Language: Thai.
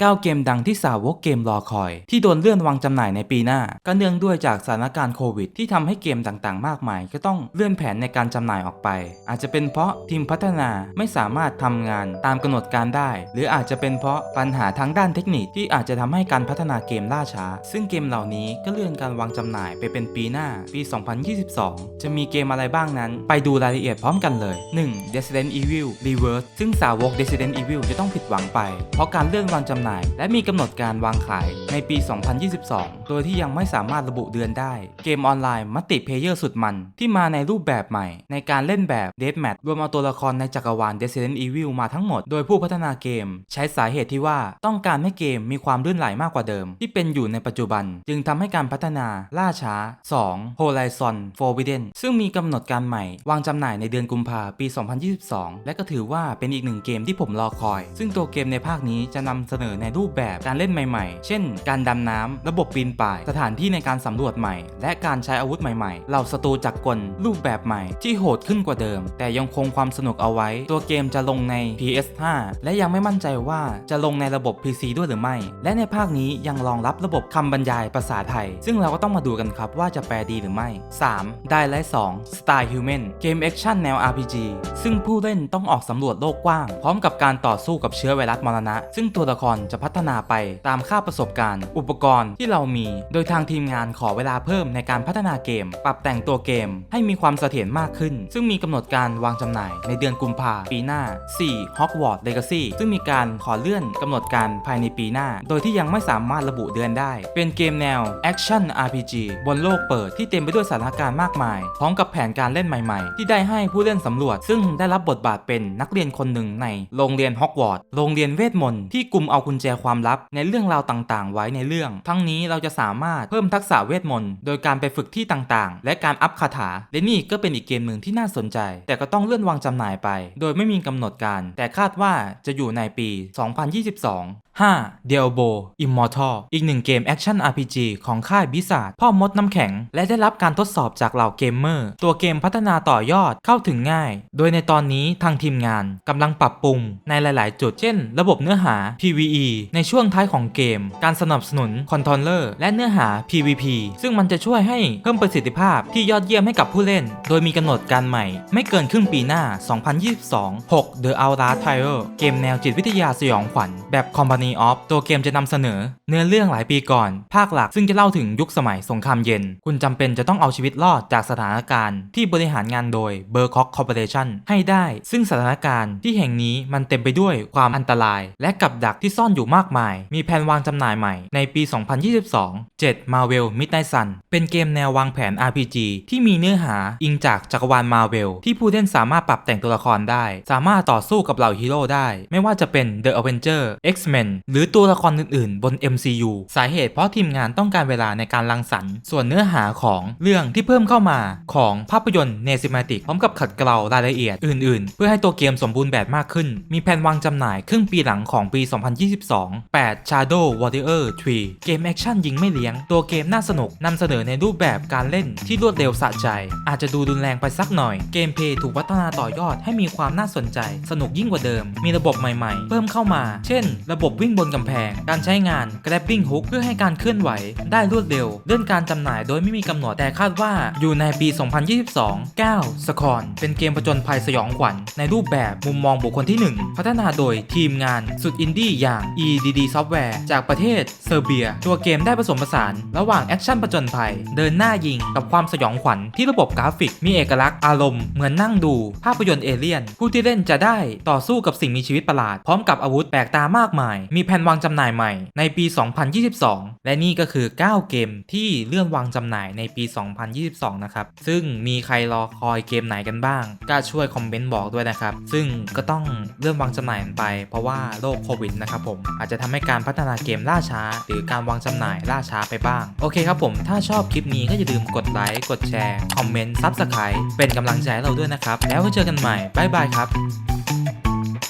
9 เกมดังที่สาวกเกมรอคอย ที่โดนเลื่อนวางจำหน่ายในปีหน้า ก็เนื่องด้วยจากสถานการณ์โควิด ที่ทำให้เกมต่างๆ มากมาย ก็ต้องเลื่อนแผนในการจำหน่ายออกไป อาจจะเป็นเพราะทีมพัฒนาไม่สามารถทำงานตามกำหนดการได้ หรืออาจจะเป็นเพราะปัญหาทางด้านเทคนิคที่อาจจะทำให้การพัฒนาเกมล่าช้า ซึ่งเกมเหล่านี้ก็เลื่อนการวางจำหน่ายไปเป็นปีหน้าปี 2022 จะมีเกมอะไรบ้างนั้น ไปดูรายละเอียดพร้อมกันเลย 1. Resident Evil Reverse ซึ่งสาวก Resident Evil จะต้องผิดหวังไป เพราะการเลื่อนวางจำหน่ายและมีกำหนดการวางขายในปี 2022 โดยที่ยังไม่สามารถระบุเดือนได้ เกมออนไลน์มัลติเพเยอร์สุดมัน ที่มาในรูปแบบใหม่ ในการเล่นแบบ Deathmatch รวมเอาตัวละครในจักรวาล Resident Evil มาทั้งหมด โดยผู้พัฒนาเกม ใช้สาเหตุที่ว่าต้องการให้เกมมีความลื่นไหลมากกว่าเดิม ที่เป็นอยู่ในปัจจุบัน จึงทำให้การพัฒนาล่าช้า 2. Horizon Forbidden ซึ่งมีกำหนดการใหม่ วางจำหน่ายในเดือนกุมภาปี 2022 และก็ถือว่าเป็นอีกหนึ่งเกมที่ผมรอคอย ซึ่งตัวเกมในภาคนี้จะนำเสนอในรูปแบบการเล่นใหม่ๆ เช่น การดำน้ำ ระบบปีนป่าย สถานที่ในการสำรวจใหม่ และการใช้อาวุธใหม่ๆ เหล่าศัตรูจักรกลรูปแบบใหม่ที่โหดขึ้นกว่าเดิม แต่ยังคงความสนุกเอาไว้ ตัวเกมจะลงใน PS5 และยังไม่มั่นใจว่าจะลงในระบบ PC ด้วยหรือไม่ และในภาคนี้ยังรองรับระบบคำบรรยายภาษาไทย ซึ่งเราก็ต้องมาดูกันครับว่าจะแปลดีหรือไม่ 3. d i l i g h t 2 Star Human เกมแอคชั่นแนว RPG ซึ่งผู้เล่นต้องออกสำรวจโลกกว้าง พร้อมกับการต่อสู้กับเชื้อไวรัสมรณะ ซึ่งตัวละครจะพัฒนาไปตามค่าประสบการณ์ อุปกรณ์ที่เรามี โดยทางทีมงานขอเวลาเพิ่มในการพัฒนาเกม ปรับแต่งตัวเกม ให้มีความเสถียรมากขึ้น ซึ่งมีกำหนดการวางจำหน่ายในเดือนกุมภาปีหน้า 4. Hogwarts Legacy ซึ่งมีการขอเลื่อนกำหนดการภายในปีหน้า โดยที่ยังไม่สามารถระบุเดือนได้ เป็นเกมแนว Action RPG บนโลกเปิดที่เต็มไปด้วยสถานการณ์มากมาย พร้อมกับแผนการเล่นใหม่ๆ ที่ได้ให้ผู้เล่นสำรวจ ซึ่งได้รับบทบาทเป็นนักเรียนคนหนึ่งในโรงเรียนฮอกวอตส์โรงเรียนเวทมนต์ที่กลุ่มเอากุญแจความลับในเรื่องราวต่างๆ ไว้ในเรื่อง ทั้งนี้เราจะสามารถเพิ่มทักษะเวทมนต์โดยการไปฝึกที่ต่างๆ และการอัพคาถา และนี่ก็เป็นอีกเกมหนึ่งที่น่าสนใจ แต่ก็ต้องเลื่อนวางจำหน่ายไป โดยไม่มีกำหนดการ แต่คาดว่าจะอยู่ในปี 2022 5. Diablo Immortal อีกหนึ่งเกมแอคชั่น RPG ของค่ายบิสาดพ่อมดน้ำแข็ง และได้รับการทดสอบจากเหล่าเกมเมอร์ ตัวเกมพัฒนาต่อยอดเข้าถึงง่าย โดยในตอนนี้ทางทีมงานกำลังปรับปรุงในหลาย ๆ จุด เช่น ระบบเนื้อหา TVE PVE ในช่วงท้ายของเกม การสนับสนุนคอนโทรลเลอร์และเนื้อหา PVP ซึ่งมันจะช่วยให้เพิ่มประสิทธิภาพที่ยอดเยี่ยมให้กับผู้เล่น โดยมีกำหนดการใหม่ ไม่เกินครึ่งปีหน้า 2022 6. The Outlast Trial เกมแนวจิตวิทยาสยองขวัญ แบบ Company of ตัวเกมจะนำเสนอ เนื้อเรื่องหลายปีก่อน ภาคหลักซึ่งจะเล่าถึงยุคสมัยสงครามเย็น คุณจำเป็นจะต้องเอาชีวิตรอดจากสถานการณ์ที่บริหารงานโดย b u r c o c Corporation ให้ได้ ซึ่งสถานการณ์ที่แห่งนี้มันเต็มไปด้วยความอันตราย และกับดักที่ซ่อนอยู่มากมาย มีแผนวางจำหน่ายใหม่ในปี 2022 7. Marvel Midnight Sun เป็นเกมแนววางแผน RPG ที่มีเนื้อหาอิงจากจักรวาล Marvel ที่ผู้เล่นสามารถปรับแต่งตัวละครได้ สามารถต่อสู้กับเหล่าฮีโร่ได้ ไม่ว่าจะเป็น The Avenger X-Men หรือตัวละครอื่นๆ บน MCU สาเหตุเพราะทีมงานต้องการเวลาในการรังสรรค์ ส่วนเนื้อหาของเรื่องที่เพิ่มเข้ามาของภาพยนตร์เนซิมาติกพร้อมกับขัดเกลารายละเอียดอื่น ๆ เพื่อให้ตัวเกมสมบูรณ์แบบมากขึ้น มีแผนวางจำหน่ายครึ่งปีหลังของปี 202 2022 8 Shadow Warrior 3 เกมแอคชั่นยิงไม่เลี้ยง ตัวเกมน่าสนุกนำเสนอในรูปแบบการเล่นที่รวดเร็วสะใจ อาจจะดูรุนแรงไปสักหน่อย เกมเพย์ถูกพัฒนาต่อยอดให้มีความน่าสนใจ สนุกยิ่งกว่าเดิม มีระบบใหม่ๆ เพิ่มเข้ามา เช่น ระบบวิ่งบนกำแพง การใช้งาน grabbing hook เพื่อให้การเคลื่อนไหว ได้รวดเร็วเลื่อนการจำหน่ายโดยไม่มีกำหนดแต่คาดว่าอยู่ในปี 2022 9 s c o r n เป็นเกมประจนภัยสยองขวัญในรูปแบบมุมมองบุคคลที่ 1 พัฒนาโดยทีมงานสุดอินดี้อย่าง EDD Software จากประเทศเซอร์เบีย ตัวเกมได้ผสมผสาน ระหว่างแอคชั่นประจนภัย เดินหน้ายิงกับความสยองขวัญที่ระบบกราฟิก มีเอกลักษณ์อารมณ์เหมือนนั่งดู ภาพยนตร์เอเลี่ยน ผู้ที่เล่นจะได้ต่อสู้กับสิ่งมีชีวิตประหลาด พร้อมกับอาวุธแปลกตามากมาย มีแผนวางจำหน่ายใหม่ ในปี 2022 และนี่ก็คือ 9 เกมที่เลื่อนวางจำหน่ายในปี 2022 นะครับ ซึ่งมีใครรอคอยเกมไหนกันบ้างก็ช่วยคอมเมนต์บอกด้วยนะครับ ซึ่งก็ต้องเลื่อนวางจำหน่ายไป เพราะว่าโรคโควิดนะครับผมอาจจะทำให้การพัฒนาเกมล่าช้า หรือการวางจำหน่ายล่าช้าไปบ้าง โอเคครับผม ถ้าชอบคลิปนี้ก็อย่าลืมกดไลค์ กดแชร์ คอมเมนต์ซับสไครต์เป็นกำลังใจให้เราด้วยนะครับ แล้วก็เจอกันใหม่บ๊ายบายครับ